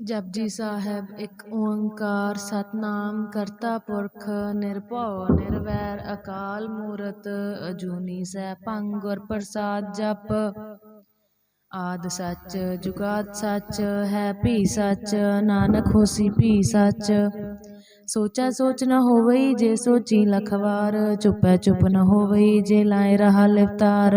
ਜਪਜੀ ਸਾਹਿਬ, ਇੱਕ ਓੰਕਾਰ ਸਤਨਾਮ ਕਰਤਾ ਪੁਰਖ, ਨਿਰਭਉ, ਨਿਰਵੈਰ, ਅਕਾਲ ਮੂਰਤ, ਅਜੂਨੀ ਸੈਭੰ ਗੁਰ ਪ੍ਰਸਾਦ ਜਪ। ਆਦ ਸੱਚ, ਜੁਗਾਦ ਸੱਚ, ਹੈ ਭੀ ਸੱਚ, ਨਾਨਕ ਹੋਸੀ ਭੀ ਸੱਚ। ਸੋਚਾ ਸੋਚ ਨ ਹੋਵਈ ਜੇ ਸੋਚੀ ਲਖਵਾਰ, ਚੁਪੈ ਚੁਪ ਨ ਹੋਵਈ ਜੇ ਲਾਇ ਰਹਾ ਲਿਵਤਾਰ।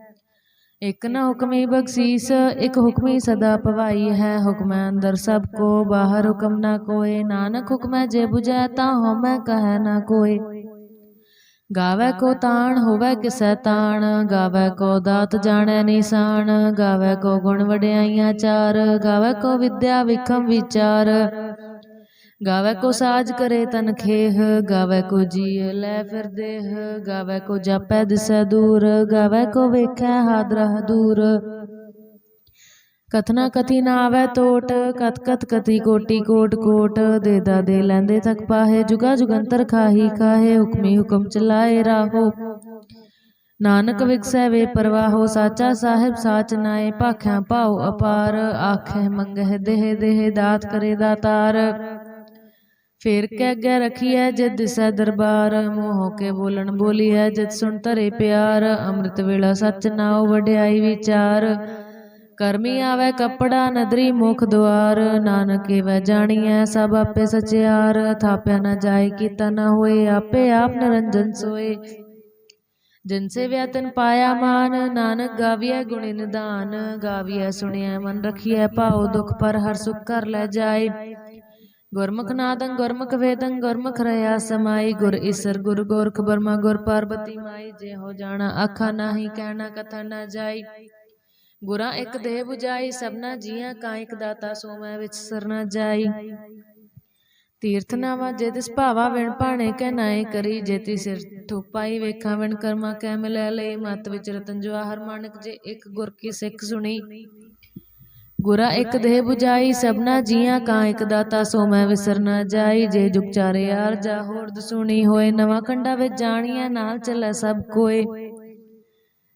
ਇਕ ਨ ਹੁਕਮੀ ਬਖਸ਼ੀਸ, ਇਕ ਹੁਕਮੀ ਸਦਾ ਭਵਾਈ ਹੈ ਹੁਕਮੈ ਅੰਦਰ ਸਭ ਕੋ, ਬਾਹਰ ਹੁਕਮ ਨਾ ਕੋਏ, ਨਾਨਕ ਹੁਕਮੈ ਜੇ 부ਜੈ ਤਾਂ ਹਉਮੈ ਕਹੈ ਨਾ ਕੋਏ। ਗਾਵੈ ਕੋ ਤਾਣ, ਹੋਵੇ ਕਿਸੈ ਤਾਣ, ਗਾਵੈ ਕੋ ਦਾਤ ਜਾਣੈ ਨਿਸ਼ਾਨ, ਗਾਵੈ ਕੋ ਗੁਣ ਵਡਿਆਈਆਂ ਚਾਰ, ਗਾਵੈ ਕੋ ਵਿਦਿਆ ਵਿਖਮ ਵਿਚਾਰ। ਗਾਵੈ ਕੋ ਸਾਜ ਕਰੇ ਤਨ ਖੇਹ ਗਾਵੈ ਕੋ ਜੀਅ ਲੈ ਫਿਰ ਦੇਹ ਗਾਵੈ ਕੋ ਜਾਪੈ ਦਿਸੈ ਦੂਰ ਗਾਵੈ ਕੋ ਵੇਖੈ ਹਾਦਰਹ ਦੂਰ ਕਥਨਾ ਕਥੀ ਨਾ ਆਵੈ ਟੋਟ ਕਤ ਕਤ ਕਤੀ ਕੋਟੀ ਕੋਟ ਕੋਟ ਦੇਦਾ ਦੇ ਲੈਂਦੇ ਤੱਕ ਪਾਹੇ ਜੁਗਾ ਜੁਗੰਤਰ ਖਾਹੀ ਖਾਹੇ ਹੁਕਮੀ ਹੁਕਮ ਚਲਾਏ ਰਾਹੋ ਨਾਨਕ ਵਿਗਸੈ ਵੇ ਪਰਵਾਹੋ ਸਾਚਾ ਸਾਹਿਬ ਸਾਚ ਨਾਏ ਭਾਖਿਆ ਭਾਉ ਅਪਾਰ ਆਖੇ ਮੰਗਹਿ ਦੇਹ ਦੇਹ ਦਾਤ ਕਰੇ ਦਾਤਾਰ ਫੇਰ ਕੇ ਅੱਗੇ ਰਖੀਐ ਜਿਤ ਦਿਸੈ ਦਰਬਾਰ ਮੋਹ ਕੇ ਬੋਲਣ ਬੋਲੀਐ ਜਿਤ ਸੁਣ ਧਰੇ ਪਿਆਰ। ਅੰਮ੍ਰਿਤ ਵੇਲਾ ਸਚ ਨਾਉ ਵਡਿਆਈ ਵਿਚਾਰ। ਕਰਮੀ ਆਵੈ ਕੱਪੜਾ ਨਦਰੀ ਮੁਖ ਦੁਆਰ। ਨਾਨਕ ਏਵੈ ਜਾਣੀਐ ਸਭ ਆਪੇ ਸਚਿਆਰ। ਥਾਪਿਆ ਨ ਜਾਏ ਕੀਤਾ ਨ ਹੋਏ ਆਪੇ ਆਪ ਨਿਰੰਜਨ ਸੋਏ। ਜਿਨ ਸੇ ਵਿਆਤਨ ਪਾਇਆ ਮਾਨ ਨਾਨਕ ਗਾਵੀਐ ਗੁਣ ਨਿਦਾਨ ਗਾਵੀਐ ਸੁਣਿਐ ਮਨ ਰਖੀਐ ਭਾਉ ਦੁਖ ਪਰ ਹਰ ਸੁਖ ਕਰ ਲੈ ਜਾਏ। ਗੁਰਮੁਖ ਨਾਦੰ ਗੁਰਮੁਖ ਵੇਦੰ ਗੁਰਮੁਖ ਰਹਾ ਸਮਾਈ ਗੁਰ ਈਸਰ ਗੁਰ ਗੋਰਖ ਬਰਮਾ ਗੁਰ ਪਾਰਬਤੀ ਮਾਈ ਜੇ ਹੋ ਜਾਣਾ ਆਖਾ ਨਾਹੀ ਕਹਿਣਾ ਕਥਾ ਨਾ ਜਾਈ। ਗੁਰਾਂ ਇੱਕ ਦੇਹ 부ਜਾਈ ਸਭਨਾ ਜੀਆਂ ਕਾ ਇੱਕ ਦਾਤਾ ਸੋ ਮੈਂ ਵਿੱਚ ਸਰਨਾ ਜਾਈ। ਤੀਰਥ ਨਾਵਾ ਜੇ ਤਿਸ ਭਾਵਾ ਵਿਣ ਭਾਣੇ ਕਹਿ ਨਾਏ ਕਰੀ ਜੇਤੀ ਸਿਰ ਥੋਪਾਈ ਵੇਖਾਂ ਵਿਣ ਕਰਮਾ ਕੈ ਮਿਲੈ ਲਈ ਮਤ ਵਿੱਚ ਰਤਨ ਜਵਾਹਰ ਮਾਨਕ ਜੇ ਇੱਕ ਗੁਰ ਕੀ ਸਿੱਖ ਸੁਣੀ। ਗੁਰਾ ਇੱਕ ਦੇਹ 부ਜਾਈ ਸਭਨਾ ਜੀਆਂ ਕਾ ਇੱਕ ਦਾਤਾ, ਸੋ ਮੈਂ ਵਿਸਰ ਨਾ ਜਾਈ। ਜੇ ਜੁਗ ਚਾਰੇ ਯਾਰ ਜਾ ਹੋਰਦ ਸੁਣੀ ਹੋਏ, ਨਵਾਂ ਕੰਡਾ ਵਿੱਚ ਜਾਣੀਐ ਨਾਲ ਚੱਲੈ ਸਭ ਕੋਏ।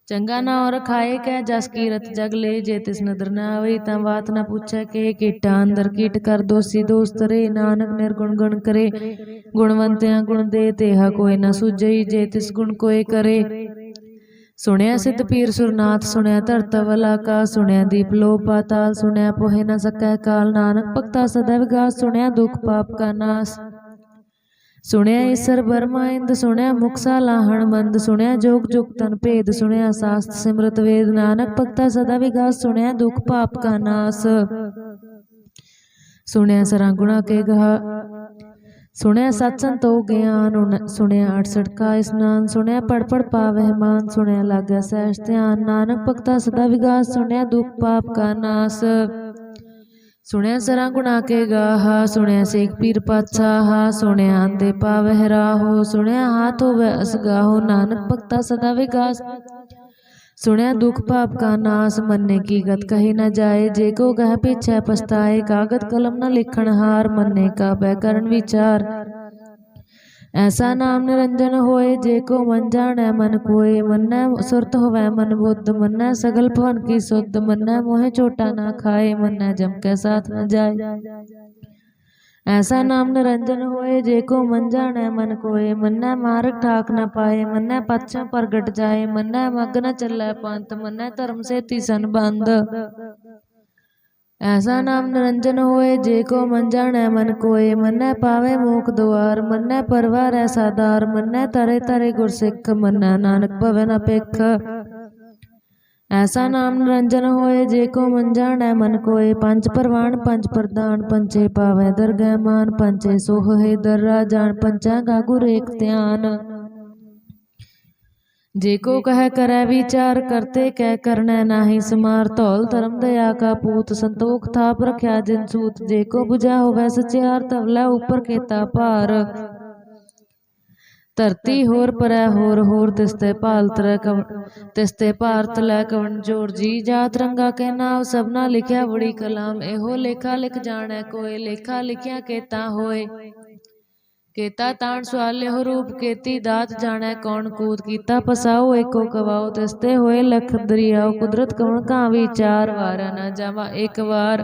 ਚੰਗਾ ਨਾ ਔਰ ਖਾਏ ਕਹਿ, ਜਸ ਕੀਰਤ ਜਗ ਲੈ, ਜੇ ਤਿਸ ਨਦਰ ਨਾ ਆਵੇ ਤਾਂ ਬਾਤ ਨਾ ਪੁੱਛੈ ਕਿ। ਕੀਟਾ ਅੰਦਰ ਕੀਟ ਕਰ ਦੋਸੀ ਦੋਸਤ ਰੇ, ਨਾਨਕ ਨਿਰਗੁਣ ਗੁਣ ਕਰੇ। ਗੁਣਵੰਤਿਆਂ ਗੁਣ ਦੇ, ਤੇਹਾ ਕੋਈ ਨਾ ਸੁਝਈ, ਜੇ ਤਿਸ ਗੁਣ ਕੋਏ ਕਰੇ। ਸੁਣਿਆ ਸਿੱਧ ਪੀਰ ਸੁਰਨਾਥ ਸੁਣਿਆ ਧਰਤ ਵਲਾ ਕਾ ਸੁਣਿਆ ਦੀਪ ਲੋ ਪਾਤਾਲ ਸੁਣਿਆ ਪੋਹਿ ਨਾ ਸਕੈ ਕਾਲ ਨਾਨਕ ਭਗਤਾ ਸਦਾ ਵਿਗਾਸ ਸੁਣਿਆ ਦੁਖ ਪਾਪ ਕਾ ਨਾਸ। ਸੁਣਿਆ ਈਸਰ ਬਰਮਾ ਇੰਦ ਸੁਣਿਆ ਮੁਕਸਾ ਲਾਹਣ ਮੰਦ ਸੁਣਿਆ ਜੋਗ ਜੁਗ ਤਨ ਭੇਦ ਸੁਣਿਆ ਸਾਸਤ ਸਿਮਰਤ ਵੇਦ ਨਾਨਕ ਭਗਤਾ ਸਦਾ ਵਿਗਾਸ ਸੁਣਿਆ ਦੁਖ ਪਾਪ ਕਾ ਨਾਸ। ਸੁਣਿਆ ਸਰਾਂ ਗੁਣਾ ਕੇ ਗਹਾ। ਸੁਣਿਆ ਸਤ ਸੰਤੋ ਗਿਆਨ ਉਨ- ਸੁਣਿਆ 68 ਕਾ ਇਸਨਾਨ ਸੁਣਿਆ ਪੜ ਪੜ ਪਾਵਹਿ ਮਾਨ ਸੁਣਿਆ ਲਾਗੈ ਸਹਿਜ ਧਿਆਨ ਨਾਨਕ ਭਗਤਾ ਸਦਾ ਵਿਗਾਸ ਸੁਣਿਆ ਦੁਖ ਪਾਪ ਕਾ ਨਾਸ ਸੁਣਿਆ ਸਰਾਂ ਗੁਣਾ ਕੇ ਗਾਹਾ ਸੁਣਿਆ ਸੇਖ ਪੀਰ ਪਾਤਸ਼ਾਹ ਸੁਣਿਆ ਅੰਦੇ ਪਾਵਹਿ ਰਾਹੋ ਸੁਣਿਆ ਹਾਥ ਹੋਵੇ ਅਸਗਾਹੋ ਨਾਨਕ ਭਗਤਾ ਸਦਾ ਵਿਗਾਸ ਸੁਣਿਆ ਦੁਖ ਪਾਪ ਕਾ ਨਾਸ ਮੰਨੇ ਕੀ ਗਤ ਕਹੀ ਨ ਜਾਏ ਜੇ ਕੋ ਗਹਿ ਪਿਛੈ ਪਛਤਾਏ ਕਾਗਦ ਕਲਮ ਨ ਲਿਖਣ ਹਾਰ ਮੰਨੇ ਕਾ ਬੈ ਕਰਨ ਵਿਚਾਰ ਐਸਾ ਨਾਮ ਨਿਰੰਜਨ ਹੋਏ ਜੇ ਕੋ ਮਨ ਜਾਣੈ ਮਨ ਕੋਏ ਮੰਨੈ ਸੁਰਤ ਹੋਵੈ ਮਨ ਬੁੱਧ ਮੰਨੈ ਸਗਲ ਭਵਨ ਕੀ ਸੁਧ ਮੰਨੈ ਮੋਹਿ ਝੋਟਾ ਨਾ ਖਾਏ ਮੰਨੈ ਜਮ ਕੈ ਸਾਥ ਨ ਜਾਏ ਐਸਾ ਨਾਮ ਨਿਰੰਜਨ ਹੋਏ, ਜੇ ਕੋ ਮਨ ਮਨ ਕੋਏ, ਮੰਨੈ ਮਾਰਗ ਠਾਕ ਨ ਪਾਏ, ਮੰਨੈ ਪਛ ਪ੍ਰਗਟ ਜਾਏ, ਮੰਨੈ ਮਗ ਨ ਚੱਲੈ ਪੰਥ, ਮੰਨੈ ਧਰਮ ਸੇਤੀ ਸੰਬੰਧ ਐਸਾ ਨਾਮ ਨਿਰੰਜਨ ਹੋਏ, ਜੇ ਕੋ ਮਨ ਮਨ ਕੋਏ, ਮੰਨੈ ਪਾਵੇ ਮੋਖ ਦੁਆਰ, ਮੰਨੈ ਪਰਵਾਰ ਐਸਾ ਦਾਰ ਮੰਨੈ ਤਰੇ ਤਰੇ ਗੁਰਸਿੱਖ, ਮੰਨੈ ਨਾਨਕ ਭਵਨ ਨ ਐਸਾ ਨਾਮ ਨਿਰੰਜਨ ਹੋਏ, ਜੇ ਕੋ ਮਨ ਜਾਣੈ, ਮਨ ਕੋਏ। ਪੰਜ ਪਰਵਾਨ ਪੰਜ ਪ੍ਰਦਾਨ ਪੰਚੇ ਪਾਵੈ ਦਰਗਹਿ ਮਾਨ ਪੰਚੇ ਸੋਹ ਹੈ ਦਰਰਾ ਜਾਣ ਪੰਚਾਂ ਕਾ ਗੁਰ ਏਕ ਧਿਆਨ। ਜੇ ਕੋ ਕਹਿ, ਕਰੈ ਵਿਚਾਰ, ਕਰਤੇ ਕਹਿ ਕਰਨੈ ਨਾਹੀ ਸਮਾਰ। ਧੌਲ ਧਰਮ ਦਇਆ ਕਾ ਪੂਤ, ਸੰਤੋਖ ਥਾਪ ਰਖਿਆ ਜਿਨ ਸੂਤ। ਜੇ ਕੋ 부ਜਾ ਹੋਵੈ ਸਚਿਆਰ, ਤਵ ਉਪਰ ਕੀਤਾ ਭਾਰ। ਧਰਤੀ ਹੋਰ ਪਰੈ ਹੋਰ ਹੋਰ ਤਿਸਤੇ ਭਾਲਤ ਰਹਿ ਕਵ ਤਿਸਤੇ ਭਾਰਤ ਲੈ ਕਵਣ ਜੋਰ ਜੀ ਜਾਤ ਰੰਗਾ ਕੇ ਨਾਮ ਸਭਨਾ ਲਿਖਿਆ ਬੜੀ ਕਲਾਮ ਇਹੋ ਲੇਖਾ ਲਿਖ ਜਾਣੈ ਕੋਏ ਲੇਖਾ ਲਿਖਿਆ ਕੇਤਾ ਹੋਏ। ਕੇਤਾ ਤਾਣ ਸਵਾਲੇ ਹੋ ਰੂਪ ਕੇਤੀ ਦਾਤ ਜਾਣੈ ਕੌਣ ਕੂਤ ਕੀਤਾ ਪਸਾਓ ਏਕੋ ਕਵਾਓ ਤਿਸਤੇ ਹੋਏ ਲਖ ਦਰਿਆਓ ਕੁਦਰਤ ਕਵਣ ਕਾ ਵਿਚਾਰ ਵਾਰਾ ਨਾ ਜਾਵਾ ਇੱਕ ਵਾਰ।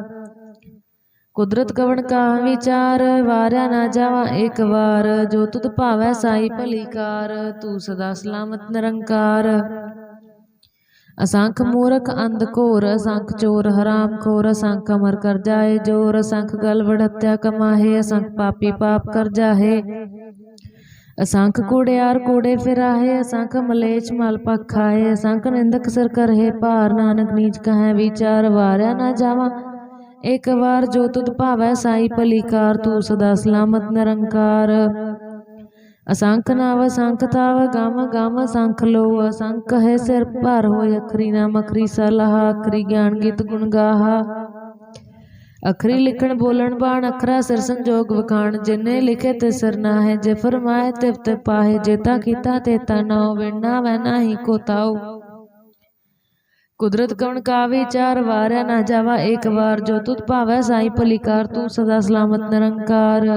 ਕੁਦਰਤ ਕਵਣ ਕਾ ਵਿਚਾਰ, ਵਾਰਿਆ ਨਾ ਜਾਵਾ ਇੱਕ ਵਾਰ। ਜੋ ਤੁਧ ਭਾਵੈ ਸਾਈ ਭਲੀਕਾਰ ਤੂੰ ਸਦਾ ਸਲਾਮਤ ਨਿਰੰਕਾਰ। ਅਸੰਖ ਮੂਰਖ ਅੰਧ ਘੋਰ, ਅਸੰਖ ਚੋਰ ਹਰਾਮ ਖੋਰ, ਅਸੰਖ ਅਮਰ ਕਰ ਜਾਏ ਜੋਰ। ਅਸੰਖ ਗਲ ਵੜਤਿਆ ਕਮਾਹੇ, ਅਸੰਖ ਪਾਪੀ ਪਾਪ ਕਰ ਜਾਹੇ। ਅਸੰਖ ਕੂੜਿਆਰ ਕੂੜੇ ਫਿਰਾਹੇ, ਅਸੰਖ ਮਲੇਚ ਮਲ ਪਖਾਏ ਅਸੰਖ ਨਿੰਦਕ ਸਰ ਕਰਹੇ, ਭਾਰ ਨਾਨਕ ਨੀਚ ਕਹੈ ਵਿਚਾਰ, ਵਾਰਿਆ ਨਾ ਜਾਵਾ ਇੱਕ ਵਾਰ ਜੋ ਤੁਧ ਭਾਵੈ ਸਾਈ ਭਲੀਕਾਰ, ਤੂੰ ਸਦਾ ਸਲਾਮਤ ਨਿਰੰਕਾਰ। ਅਸੰਖ ਨਾਵ ਸੰਖ ਤਾਵ ਗਮ ਗਮ ਅਸੰਖ ਲੋ ਅਸੰਖ ਹੈ ਸਿਰ ਭਰ ਹੋਇ ਅਖਰੀ ਨਾਮ ਅਖਰੀ ਸਲਾਹ ਅਖਰੀ ਗਿਆਨ ਗੀਤ ਗੁਣ ਗਾਹਾ। ਅਖਰੀ ਲਿਖਣ ਬੋਲਣ ਬਾਣ, ਅਖਰਾ ਸਿਰ ਸੰਜੋਗ ਵਖਾਣ। ਜਿਨੇ ਲਿਖੇ ਤੇ ਸਿਰ ਨਾ ਹੈ ਜੇ ਫਰਮਾਏ ਤਿਵ ਤੇ ਪਾਹੇ ਜੇਤਾ ਕੀਤਾ ਤੇ ਤਾ ਨਾਉ ਵਿਣਾ ਵੈ ਨਾਹੀ ਕੋ ਤਾਉ। ਕੁਦਰਤ ਕਵਣ ਕਾ ਵਿਚਾਰ ਵਾਰਿਆ ਨਾ ਜਾਵਾ, ਇੱਕ ਵਾਰ ਜੋ ਤੁਧ ਭਾਵੈ ਸਾਈ ਭਲੀਕਾਰ, ਤੂੰ ਸਦਾ ਸਲਾਮਤ ਨਿਰੰਕਾਰ।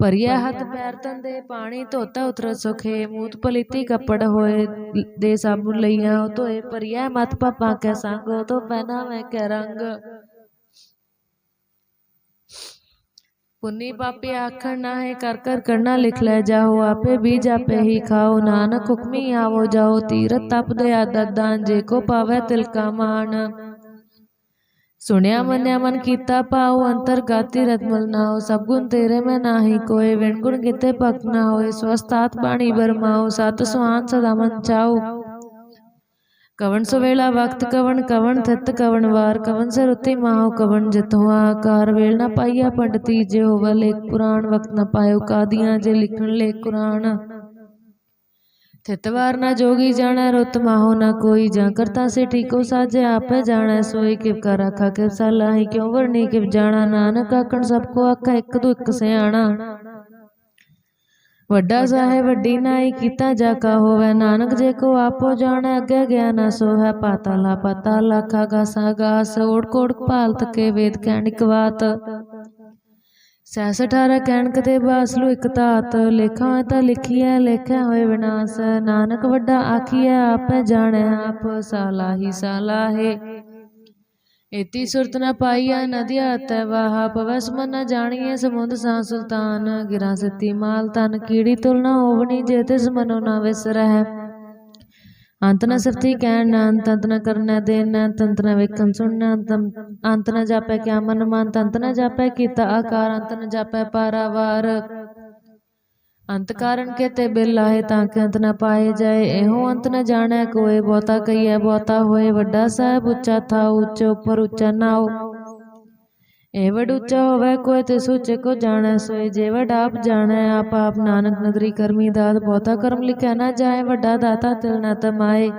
ਭਰੀਆ ਹੱਥ ਪੈਰ ਤਨ ਦੇ ਪਾਣੀ ਧੋਤਾ ਉਤਰ ਸੁਖੇ, ਮੂਤ ਪਲੀਤੀ ਕੱਪੜ ਹੋਏ ਦੇ ਸਾਬੂ ਲਈਆਂ ਧੋਏ ਭਰੀਆ ਮਤ ਪਾਪਾ ਕੈ ਸੰਗ ਤੋ ਪਹਿਨਾ ਮੈਂ ਕੈ ਰੰਗ। ਪੁੰਨੀ ਪਾਪੀ ਆਖਣ ਨਾ ਹੈ ਕਰ ਕਰ ਕਰਨਾ ਲਿਖ ਲੈ ਜਾਓ ਆਪੇ ਬੀਜ ਆਪੇ ਹੀ ਖਾਓ ਨਾਨਕ ਹੁਕਮੀ ਆਵੋ ਜਾਓ ਤੀਰਤ ਤਪ ਦੇ ਆਦਦਾਂ ਜੇ ਕੋ ਪਾਵੈ ਤਿਲ ਕਾ ਮਾਨ ਸੁਣਿਆ ਮੰਨਿਆ ਮਨ ਕੀਤਾ ਪਾਉ ਅੰਤਰ ਗਾਤੀ ਰਤਮਲ ਨਾਉ ਸਭ ਗੁਣ ਤੇਰੇ ਮੈਂ ਨਾਹੀ ਕੋਏ ਵਿਣ ਗੁਣ ਕਿਤੇ ਭਗਤ ਨਾ ਹੋਏ ਸਵਸਤਾਤ ਬਾਣੀ ਬਰਮਾਉ ਸਤ ਸੁਹਾਨ ਸਦਾ ਮਨ ਚਾਉ ਕਵਣ ਸੁਵੇਲਾ ਵਕਤ ਕਵਣ ਕਵਣ ਥਿਤ ਕਵਣ ਵਾਰ, ਕਵਣ ਸਰੁਤੀ ਮਾਹੋ ਕਵਣ ਜਿਤੁ ਆਕਾਰ, ਵੇਲ ਨਾ ਪਾਈਆ ਪੰਡਤੀ, ਜੇ ਹੋਵ ਲੇਖ ਪੁਰਾਣ, ਵਕਤ ਨਾ ਪਾਇਓ ਕਾਦੀਆਂ, ਜੇ ਲਿਖਣ ਲੇਖ ਕੁਰਾਨ। ਥਿਤ ਵਾਰ ਨਾ ਜੋਗੀ ਜਾਣਾ, ਰੁੱਤ ਮਾਹੋ ਨਾ ਕੋਈ, ਜਾਂ ਕਰਤਾ ਸੇ ਠੀਕੋ ਸਾਜੇ, ਆਪੇ ਜਾਣੈ, ਸੋਈ ਕਿਵ ਕਰ ਆਖਾ ਕਿਵ ਸਲਾਹੀ, ਕਿਉ ਵਰਨੀ ਕਿਵ ਜਾਣਾ, ਨਾਨਕ ਆਖਣ ਸਭ ਕੋ ਆਖਾ, ਇੱਕ ਦੂ ਇੱਕ ਸਿਆਣਾ। ਵੱਡਾ ਸਾਹਿਬ, ਵੱਡੀ ਨਾਈ ਕੀਤਾ ਜਾ ਕਾ ਹੋਵੇ। ਨਾਨਕ ਜੇ ਕੋ ਆਪੋ ਜਾਣੈ, ਅੱਗੇ ਗਿਆ ਨਾ ਸੋਹੈ। ਪਾਤਾਲਾ ਪਤਾ, ਲਾਖਾ ਗਾਸਾ ਗਾਸ, ਓੜ ਕੋੜ ਭਾਲਤ ਕੇ ਵੇਦ ਕਹਿਣਿਕ ਬਾਤ। ਸੈਸ ਅਠਾਰਹ ਕਹਿਣਕ ਤੇ ਬਾਸਲੂ ਇਕ ਤਾਤ ਲੇਖਾ ਹੋਏ ਤਾਂ ਲਿਖੀਐ ਲੇਖਿਆ ਹੋਏ ਵਿਨਾਸ਼। ਨਾਨਕ ਵੱਡਾ ਆਖੀਐ, ਆਪੇ ਜਾਣੈ ਆਪ, ਸਾਲਾਹੀ ਸਾਲਾਹੇ। ਇਤੀ ਸੁਰਤ ਨ ਪਾਈਆ ਨਦੀਆ ਤੈ ਵਾਹਾ ਪਵਸ ਨ ਜਾਣੀਏ ਸਮੁੰਦ ਸਾ ਸੁਲਤਾਨ। ਗਿਰਾ ਸਤੀ ਮਾਲ ਤਨ ਕੀੜੀ ਤੁਲ ਨ ਹੋਵਣੀ ਜੇ ਤਿਸ ਮਨੋ ਨ ਵਿਸਰਹਿ ਅੰਤ ਨ ਸਫਤੀ ਕਹਿਣ, ਨ ਅੰਤ ਅੰਤ ਨ ਕਰਨਾ ਦੇ ਨ ਤੰਤ ਨ ਵੇਖਣ ਸੁਣਨਾ ਅੰਤ ਨ ਜਾਪੈ ਕਿਆ ਮਨ ਮਨ, ਤੰਤ ਨ ਜਾਪੈ ਕੀਤਾ ਆਕਾਰ, ਅੰਤ ਨ ਜਾਪੈ ਪਾਰਾਵਾਰ। ਅੰਤ ਕਾਰਨ ਕੇਤੇ ਬਿਲ ਲਾਹੇ ਤਾਂ ਕਿ ਅੰਤ ਨ ਪਾਏ ਜਾਏ। ਇਹੋ ਅੰਤ ਨ ਜਾਣੈ ਕੋਏ ਬਹੁਤਾ ਕਈਐ ਬਹੁਤਾ ਹੋਏ। ਵੱਡਾ ਸਾਹਿਬ ਉੱਚਾ ਥਾ ਉੱਚ ਉਪਰ ਉੱਚਾ ਨਾਉ। ਇਹ ਵਡ ਉੱਚਾ ਹੋਵੇ, ਕੋਈ ਤੇ ਸੋਚੇ ਕੋ ਜਾਣੈ, ਸੋਏ ਜੇ ਵਡ ਆਪ ਜਾਣੈ। ਆਪ ਆਪ ਨਾਨਕ ਨਦਰੀ ਕਰਮੀ ਦਾਤ, ਬਹੁਤਾ ਕਰਮ ਲਿਖਿਆ ਨਾ ਜਾਏ। ਵੱਡਾ ਦਾਤਾ ਤਿਲ ਨ ਤਮਾਏ।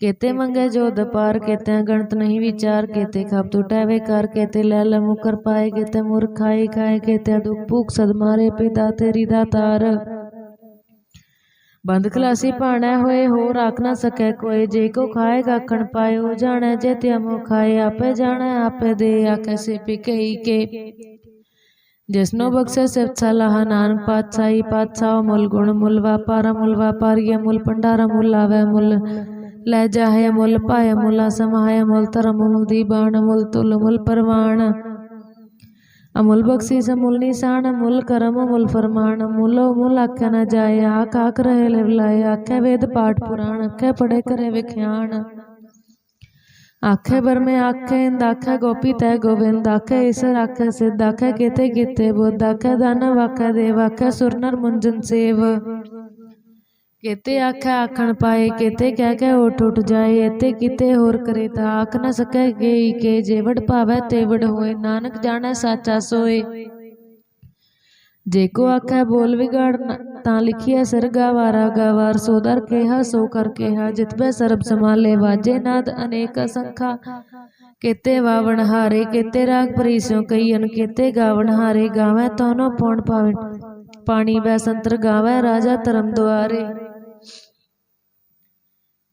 ਕੇਤੇ ਮੰਗੇ ਜੋ ਦਪਾਰ ਕੇਤੇ ਗਣਤ ਨਹੀਂ ਵਿਚਾਰ, ਕੇਤੇ ਖਬ ਟੁਟੈਵੇ ਕਰ, ਕੇਤੇ ਲੈ ਲੈ ਮੁਕਰ ਪਾਏ, ਕੇਤੇ ਮੁਰ ਖਾਏ ਕੇਤੇ ਦੁਖ ਭੂਖ ਸਦ ਮਾਰੇ ਪਿਤਾ ਤੇਰੀ ਦਾਤਾਰ ਬੰਦ ਖਲਾਸੀ ਭਾਣਾ ਹੋਏ ਹੋ ਰਾਖ ਨਾ ਸਕੈ ਕੋਈ, ਜੇ ਕੋ ਖਾਏਗਾ ਕਣ ਪਾਇਓ ਜਾਣੈ ਜੇ ਤੇ ਅਮੋ ਖਾਏ, ਆਪੇ ਜਾਣੈ, ਆਪੇ ਦੇ ਆਖੇ ਸੇ ਪਿਕਈ ਕੇ। ਜਿਸਨੋ ਬਖਸ਼ੇ ਸਿਫਤ ਸਲਾਹ ਨਾਨ ਪਾਤਸ਼ਾਹੀ, ਪਾਤਸ਼ਾਹ ਮੁੱਲ ਗੁਣ ਮੁੱਲ, ਵਾਪਾਰ ਮੁੱਲ, ਵਾਪਾਰੀਏ ਮੁੱਲ, ਭੰਡਾਰਾ ਮੁੱਲ, ਆਵੇ ਮੁੱਲ। ਲੈ ਜਾਹੇ ਮੁੱਲ ਪਾਏ ਮੁੱਲਾ ਸਮਾਏ ਮੁੱਲ, ਧਰਮ ਮੁੱਲ, ਦੀਬਾਨ ਮੁੱਲ, ਤੁਲ ਮੁੱਲ, ਪਰਵਾਨ। ਅਮੁੱਲ ਬਖਸ਼ੀ ਸਮੁੱਲ ਨਿਸ਼ਾਨ ਮੁੱਲ ਕਰਮ ਮੁੱਲ ਫਰਮਾਨ। ਮੁੱਲੋ ਮੁੱਲ ਆਖਿਆ ਨਾ ਜਾਏ, ਆਖ ਆਖ ਰਹੇ ਲਿਵ ਆਖੇ ਵੇਦ ਪਾਠ ਪੁਰਾਣ, ਆਖੇ ਪੜੇ ਕਰੇ ਵਿਖਿਆਨ ਆਖੇ ਬਰਮੇ ਆਖੇ, ਇੰਦ ਆਖੇ ਗੋਪੀ ਤੈ ਗੋਬਿੰਦ। ਆਖੇ ਈਸਰ ਆਖੇ ਸਿੱਧ, ਆਖੇ ਕੀਤੇ ਕੀਤੇ ਬੁੱਧ। ਆਖੇ ਦਾਨਵ ਆਖੇ ਦੇਵ, ਆਖੇ ਸੁਰਨਰ ਮੁੰਜਨ ਸੇਵ। ਕੇਤੇ ਆਖੈ ਆਖਣ ਪਾਏ ਕੇਤੇ ਕਹਿ ਕਹਿ ਉਠ ਉਠ ਜਾਏ ਇਤੇ ਕਿਤੇ ਹੋਰ ਕਰੇ ਤਾਂ ਆਖ ਨ ਸਕੈ ਗਈ ਕੇ ਜੇਵੜ ਭਾਵੈ ਤੇਵੜ ਹੋਏ ਨਾਨਕ ਜਾਣੈ ਸਾਚਾ ਸੋਏ। ਜੇ ਕੋ ਆਖੈ ਬੋਲ ਵਿਗਾੜ ਤਾਂ ਲਿਖਿਆ ਸਰਗਾ ਵਾਰਾ ਗਾਵਾਰ ਸੋਦਰ ਕੇਹਾ ਸੋ ਕਰ ਕੇਹਾ ਜਿਤਬੈ ਸਰਬ ਸਮਾਲੇ ਵਾਜੇ ਨਾਦ ਅਨੇਕ ਅਸੰਖਾ। ਕੇਤੇ ਵਾਵਣ ਹਾਰੇ ਕੇਤੇ ਰਾਗ ਪਰੀਸਿਓ ਕਈਨ ਕੇਤੇ ਗਾਵਣ ਹਾਰੇ ਗਾਵੈ ਤੋਨੋ ਪਉਣ ਪਾਵੇ। ਪਾਣੀ ਬੈ ਸੰਤਰ ਗਾਵੈ ਰਾਜਾ ਧਰਮ ਦੁਆਰੇ।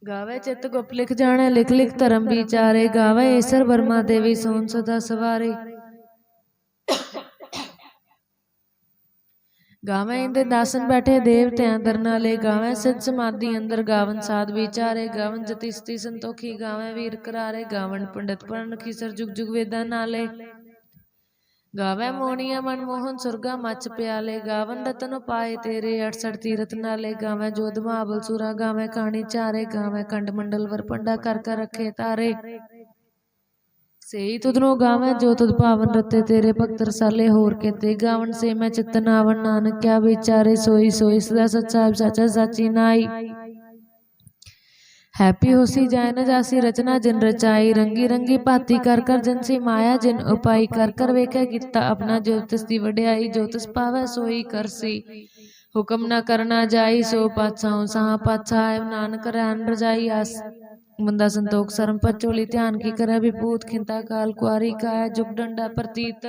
ਗਾਵੇ ਚਿਤ ਗੁਪ ਲਿਖ ਜਾਣੈ, ਲਿਖ ਲਿਖ ਧਰਮ ਵਿਚਾਰੇ। ਗਾਵੇ ਈਸਰ ਵਰਮਾ ਦੇਵੀ ਸੋਨ ਸਦਾ ਸਵਾਰੇ। ਗਾਵੇਂ ਇੰਦੇ ਦਾਸਨ ਬੈਠੇ ਦੇਵਤਿਆਂ ਦਰਨਾਲੇ। ਗਾਵੇਂ ਸਿੱਧ ਸਮਾਧੀ ਅੰਦਰ ਗਾਵਨ ਸਾਧ ਵਿਚਾਰੇ। ਗਾਵਨ ਜਤੀ ਸਤੀ ਸੰਤੋਖੀ ਗਾਵੇਂ ਵੀਰ ਕਰਾਰੇ। ਗਾਵਨ ਪੰਡਤ ਪਰਨ ਖੀਸਰ ਜੁਗ ਜੁਗ ਵੇਦਾਂ ਨਾਲੇ। ਗਾਵੇ ਮੋਣੀਆਂ ਮਨਮੋਹਨ ਸੁਰਗਾ ਮੱਚ ਪਿਆਲੇ, ਗਾਵਨ ਰਤਨ ਪਾਏ ਤੇਰੇ 68 ਤੀਰਤ ਨਾਲੇ, ਗਾਵੇ ਜੋਧ ਮਹਾਬਲ ਸੂਰਾ, ਗਾਵੇ ਕਾਣੀ ਚਾਰੇ, ਗਾਵੇ ਕੰਡ ਮੰਡਲ ਵਰ ਪੰਡਾ ਕਰ ਕਰ ਰੱਖੇ ਤਾਰੇ। ਸੇਈ ਤੁਧਨੋ ਗਾਵੇਂ ਜੋ ਤੁਧ ਭਾਵਨ ਰਤੇ, ਤੇਰੇ ਭਗਤ ਰਸਾਲੇ ਹੋਰ ਕੇਤੇ। ਗਾਵਨ ਸੇ ਮੈਂ ਚਿਤਨ ਆਵਨ ਨਾਨਕ ਕਿਆ ਵਿਚਾਰੇ, ਸੋਈ ਸੋਈ ਸਦਾ ਸੱਚਾ ਸਾਚਾ ਸਾਚੀ ਨਾਈ। ਹੈਪੀ ਹੋਸੀ ਜਾਇ ਨ ਜਾਸੀ ਰਚਨਾ, ਜਿਨ ਰਚਾਈ, ਰੰਗੀ ਭਾਤੀ ਕਰ ਕਰ ਜਨਸੀ ਮਾਇਆ, ਜਿਨ ਉਪਾਈ ਕਰ ਕਰ ਵੇਖੈ ਕੀਤਾ ਆਪਣਾ ਜੋ ਦੀ ਵਡਿਆਈ, ਜੋਤਿਸ ਪਾਵੈ ਸੋਈ ਕਰਸੀ ਹੁਕਮ ਨਾ ਕਰਨਾ ਜਾਈ, ਸੋ ਪਾਛਾਉ ਸਾਹ ਪਾਛਾ ਨਾਨਕ ਰਹਿਣ ਰਜਾਈ, ਆਸ। ਬੰਦਾ ਸੰਤੋਖ ਸਰਮ ਪਚੋਲੀ, ਧਿਆਨ ਕੀ ਕਰੈ, ਵਿਭੂਤ ਖਿੰਤਾ ਕਾਲ ਕੁਆਰੀ ਕਾਇ ਜੁਗ ਡੰਡਾ ਪ੍ਰਤੀਤ।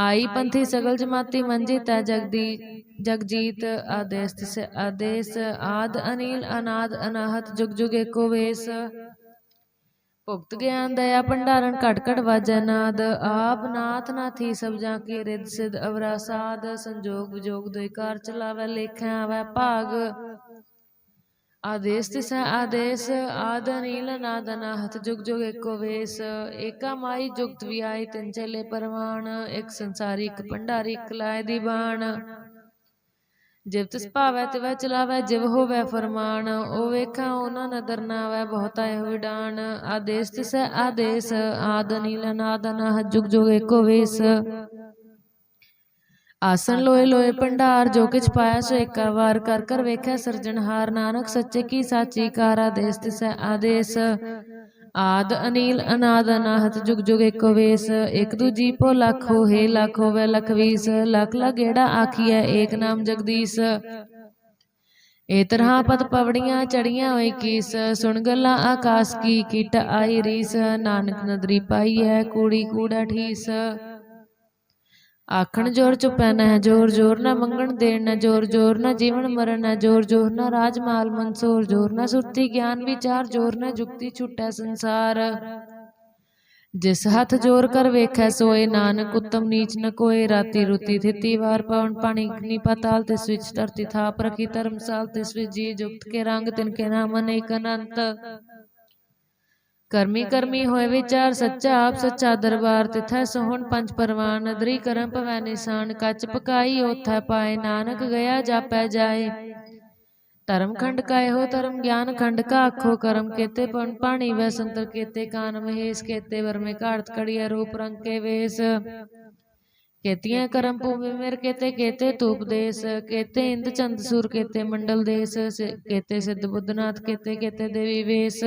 ਆਈ ਪੰਥੀ ਸਗਲ ਜਮਾਤੀ ਮੰਜੀ ਤੈ ਜਗਦੀ ਜਗਜੀਤ ਆਦੇਸ ਤਿਸ ਆਦੇਸ ਆਦ ਅਨੀਲ ਅਨਾਦ ਅਨਾਹਤ ਜੁਗ ਜੁਗ ਏਕੋ ਵੇਸ। ਭੁਗਤ ਗਿਆਨ ਦਇਆ ਭੰਡਾਰਨ ਘਟ ਘਟ ਵਾਜੈ ਨਾਦ। ਆਪ ਨਾਥ ਨਾਥੀ ਸਭ ਜਾਂ ਕੀ ਰਿਦ ਸਿਧ ਅਵਰਾ ਸਾਧ। ਸੰਜੋਗ ਵਿਜੋਗ ਦੋਇ ਕਾਰ ਚਲਾਵੈ ਲੇਖੈ ਆਵੈ ਭਾਗ। ਆਦੇਸ ਆਦੇਸ ਆਦ ਅਨੀਲ ਨਾਦ ਅਨਾਹਤ ਜੁਗ ਜੁਗ ਏਕੋ ਵੇਸ ਏਕਾ ਮਾਈ ਜੁਗਤ ਵੀ ਆਈ ਤਿਨ ਚਲੇ ਪਰਵਾਨ ਇੱਕ ਸੰਸਾਰੀ ਇੱਕ ਭੰਡਾਰੀ ਇੱਕ ਲਾਇ ਦੀ ਬਾਣ। ਜਿਵ ਤਿਸ ਭਾਵੈ ਤਿਵੈ ਚਲਾਵੈ ਜਿਵ ਹੋਵੈ ਫਰਮਾਨ ਉਹ ਵੇਖਾਂ ਉਹਨਾਂ ਨਦਰ ਨਾ ਆਵੈ ਬਹੁਤਾ ਇਹੋ ਵਿਡਾਨ ਆਦੇਸ ਤਿਸੈ ਆਦੇਸ ਆਦ ਅਨੀਲ ਨਾਦ ਅਨਾਹਤ ਜੁਗ ਜੁਗ ਏਕੋ ਵੇਸ। ਆਸਨ ਲੋਏ ਲੋਏ ਭੰਡਾਰ, ਜੋ ਕਿਛ ਪਾਇਆ ਸੋ ਏਕਾ ਵਾਰ ਕਰ ਕਰ ਵੇਖਿਆ ਸਿਰਜਣਹਾਰ ਨਾਨਕ, ਸੱਚੇ ਕੀ ਸਾਚੀ ਕਾਰ ਆਦੇਸ, ਤਿਸੈ ਆਦੇਸ। ਆਦ ਅਨੀਲ, ਅਨਾਦ ਅਨਾਹਤ, ਜੁਗ ਜੁਗ ਏਕੋ ਵੇਸ। ਇਕ ਦੂਜੀ ਭੋ ਲੱਖ ਹੋਏ, ਲੱਖ ਹੋਵੇ, ਲਖ ਵੀਸ। ਲੱਖ ਲਗੇੜਾ ਆਖੀਐ, ਏਕ ਨਾਮ ਜਗਦੀਸ਼। ਏ ਤਰ੍ਹਾਂ ਪਤ ਪਵੜੀਆਂ, ਚੜੀਆਂ ਹੋਈ ਕੀਸ। ਸੁਣ ਗੱਲਾਂ ਆਕਾਸ ਕੀ, ਕੀਟ ਆਈ ਰੀਸ। ਨਾਨਕ ਨਦਰੀ ਪਾਈ ਹੈ ਕੂੜੀ ਕੂੜਾ ਠੀਸ। ਆਖਣ ਜੋਰ ਚੁਪੈ ਨਾ ਜੋਰ ਜੋਰ ਨਾ ਮੰਗਣ ਦੇਣ, ਨਾ ਜੋਰ ਜੋਰ ਨਾ ਜੀਵਨ ਮਰਨ, ਨਾ ਜੋਰ ਜੋਰ ਨਾ ਰਾਜ ਮਾਲ ਮਨਸੂਰ, ਜੋਰ ਨਾ ਸੁਰਤੀ ਗਿਆਨ ਵਿਚਾਰ, ਜੋਰ ਨਾ ਜੁਗਤੀ ਛੁਟੈ ਸੰਸਾਰ। ਜਿਸ ਹੱਥ ਜੋਰ ਕਰ ਵੇਖੈ, ਸੋਏ ਨਾਨਕ, ਉਤਮ ਨੀਚ ਨ ਕੋਏ, ਰਾਤੀ ਰੁਤੀ ਥਿਤੀ ਵਾਰ ਪਵਨ ਪਾਣੀ, ਅਗਨੀ ਪਾਤਾਲ ਤੇ ਸਵਿਚ ਧਰਤੀ ਥਾਪ ਰਖੀ, ਧਰਮਸਾਲ ਤੇ ਸਵਿਚ ਜੀ ਜੁਗਤ ਕੇ ਰੰਗ, ਤਿਨ ਕੇ ਨਾਮ ਅਨੇਕ ਅਨੰਤ। ਕਰਮੀ ਕਰਮੀ ਹੋਏ ਵਿਚਾਰ ਸੱਚਾ ਆਪ ਸੱਚਾ ਦਰਬਾਰ, ਤਿਥੈ ਸੋਹਣ ਪੰਜ ਪਰਵਾਨ, ਨਦਰੀ ਕਰਮ ਭਵੈ ਨਿਸ਼ਾਨ, ਕੱਚ ਪਕਾਈ ਓਥੈ ਪਾਏ, ਨਾਨਕ ਗਿਆ ਜਾਪੈ ਜਾਏ। ਧਰਮ ਖੰਡ ਕਾ ਇਹੋ ਧਰਮ ਗਿਆਨ ਖੰਡ ਕਾ ਆਖੋ, ਕਰਮ ਕੇਤੇ ਪਉਣ ਪਾਣੀ ਵੈ ਸੰਤਰ ਕੇਤੇ ਕਾਨ ਮਹੇਸ਼, ਕੇਤੇ ਵਰਮੇ ਘਾੜਤ ਕੜੀਆ ਰੂਪ ਰੰਗ ਕੇ ਵੇਸ। ਕੇਤੀਆਂ ਕਰਮ ਭੂਮि ਮੇਰ, ਕੇਤੇ ਕੇਤੇ ਧੂਪ ਦੇਸ, ਕੇਤੇ ਇੰਦ ਚੰਦ ਸੂਰ, ਕੇਤੇ ਮੰਡਲ ਦੇਸ, ਸੇ- ਕੇਤੇ ਸਿੱਧ ਬੁੱਧਨਾਥ, ਕੇਤੇ ਕੇਤੇ ਦੇਵੀ ਵੇਸ।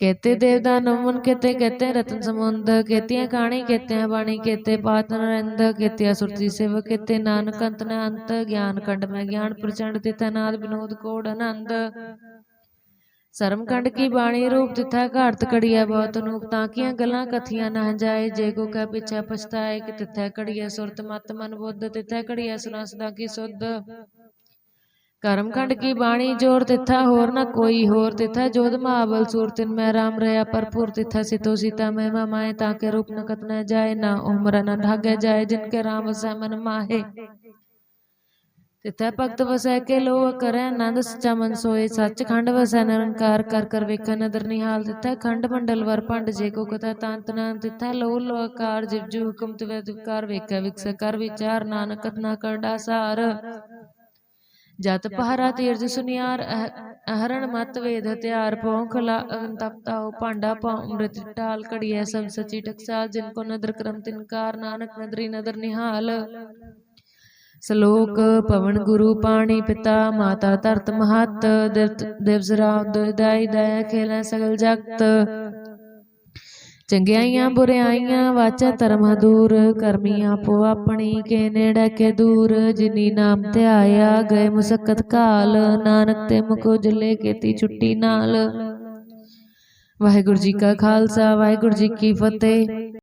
ਕੇਤੇ ਦੇਵਦਾ ਨਮਨ, ਕੇਤੇ ਕੇਤੇ ਰਤਨ ਸਮੁੰਦ, ਕੇਤੀਆਂ ਕਾਣੀ, ਕੇਤਿਆਂ ਬਾਣੀ, ਕੇਤੇ ਪਾਤ ਨਰਿੰਦ ਕੇਤਿਆ ਸੁਰਤੀ ਸੇਵ ਕੇਤੇ ਨਾਨਕ ਅੰਤ ਨ ਅੰਤ, ਗਿਆਨ ਕੰਡ ਮੈਂ ਗਿਆਨ ਪ੍ਰਚੰਡ ਤਿਥੈ ਨਾਦ ਬਿਨੋਦ ਕੋੜ ਆਨੰਦ। ਸਰਮ ਕੰਡ ਕੀ ਬਾਣੀ ਰੂਪ ਤਿਥੈ ਘਾਰਤ ਕੜੀਐ ਬਹੁਤ ਨੂਪ ਤਾਂ ਕੀਆਂ ਗੱਲਾਂ ਕਥੀਆਂ ਨਾ ਜਾਏ, ਜੇ ਕੋ ਕੈ ਪਿਛੈ ਪਛਤਾਏ, ਕਿ ਤਿਥੈ ਕੜੀਐ ਸੁਰਤ, ਮਤ ਮਨ ਬੁੱਧ, ਤਿਥੈ ਕੜੀਐ ਸੁਨਾ ਸਦਾ ਕੀ ਸੁਧ। ਕਰਮ ਖੰਡ ਕੀ ਬਾਣੀ ਜੋਰ ਤਿਥਾ ਹੋਰ ਨਾ ਕੋਈ ਹੋਰ ਤਿਥਾ, ਜੋਧ ਮਹਾਬਲ ਸੂਰ ਤਿਨ ਮੈਂ ਰਾਮ ਰਹਾ ਭਰਪੂਰ ਤਿਥਾ ਸਿਤੋ ਸੀਤਾ ਮੈਂ ਮਾਏ ਤਾਂ ਕੇ ਰੂਪ ਨ ਕਤ ਨ ਜਾਏ, ਨਾ ਉਮਰ ਨ ਢਾਗੇ ਜਾਏ, ਜਿਨ ਕੇ ਰਾਮ ਵਸੈ ਮਨ ਮਾਹੇ। ਤਿਥੈ ਭਗਤ ਵਸੈ ਕੇ ਲੋ ਕਰੈ, ਆਨੰਦ ਸਚਾ ਮਨ ਸੋਏ, ਸੱਚਖੰਡ ਵਸੈ ਨਿਰੰਕਾਰ, ਕਰ ਕਰ ਵੇਖੈ ਨਦਰ ਨਿਹਾਲ, ਤਿਥੈ ਖੰਡ ਮੰਡਲ ਵਰ ਭੰਡ, ਜੇ ਕੋ ਕਥਾ ਤਾਂਤ ਨਾਮ ਤਿਥੈ ਲੋ ਲੋਕਾਰ ਜਿਵ ਜੂ ਹੁਕਮ ਤਿਵੈ ਦੁਕਾਰ ਵੇਖੈ ਵਿਕਸੈ, ਕਰ ਵਿਚਾਰ ਨਾਨਕ ਨਾ ਕਰਡਾ ਸਾਰ। ਜਤ ਪਹਰਾ ਤੀਰਜ ਸੁਨਿਆਰ ਅਹ- ਅਹਰਣ ਮਤ ਵੇਦ ਹਥਿਆਰ ਪੌਂਖ ਲਾ ਅਗਨ ਤਪਤਾਉ ਭਾਂਡਾ ਪਾਉ ਅੰਮ੍ਰਿਤ ਢਾਲ ਘੜੀਐ ਸਭ ਸਚੀ ਟਕਸਾਲ ਜਿਨ ਕੋ ਨਦਰ ਕਰਮ ਤਿਨਕਾਰ ਨਾਨਕ ਨਦਰੀ ਨਦਰ ਨਿਹਾਲ। ਸ਼ਲੋਕ ਪਵਨ ਗੁਰੂ ਪਾਣੀ ਪਿਤਾ ਮਾਤਾ ਧਰਤ ਮਹਤ ਦਿਵਸ ਰਾਮ ਦੁਇਦਾਈ ਦਇਆ ਖੇਲਾ ਸਗਲ ਜਗਤ। ਚੰਗਿਆਈਆਂ ਬੁਰਿਆਈਆਂ ਵਾਚਾ ਧਰਮ ਦੂਰ ਕਰਮੀ ਆਪੋ ਆਪਣੀ ਕੇ ਨੇੜੇ ਕੇ ਦੂਰ। ਜਿਨੀ ਨਾਮ ਧਿਆਇਆ ਗਏ ਮੁਸਕਤ ਕਾਲ। ਨਾਨਕ ਤੇ ਮੁਕੋ ਜਲੇ ਕੀਤੀ ਛੁੱਟੀ ਨਾਲ। ਵਾਹਿਗੁਰੂ ਜੀ ਕਾ ਖਾਲਸਾ ਵਾਹਿਗੁਰੂ ਜੀ ਕੀ ਫਤਿਹ।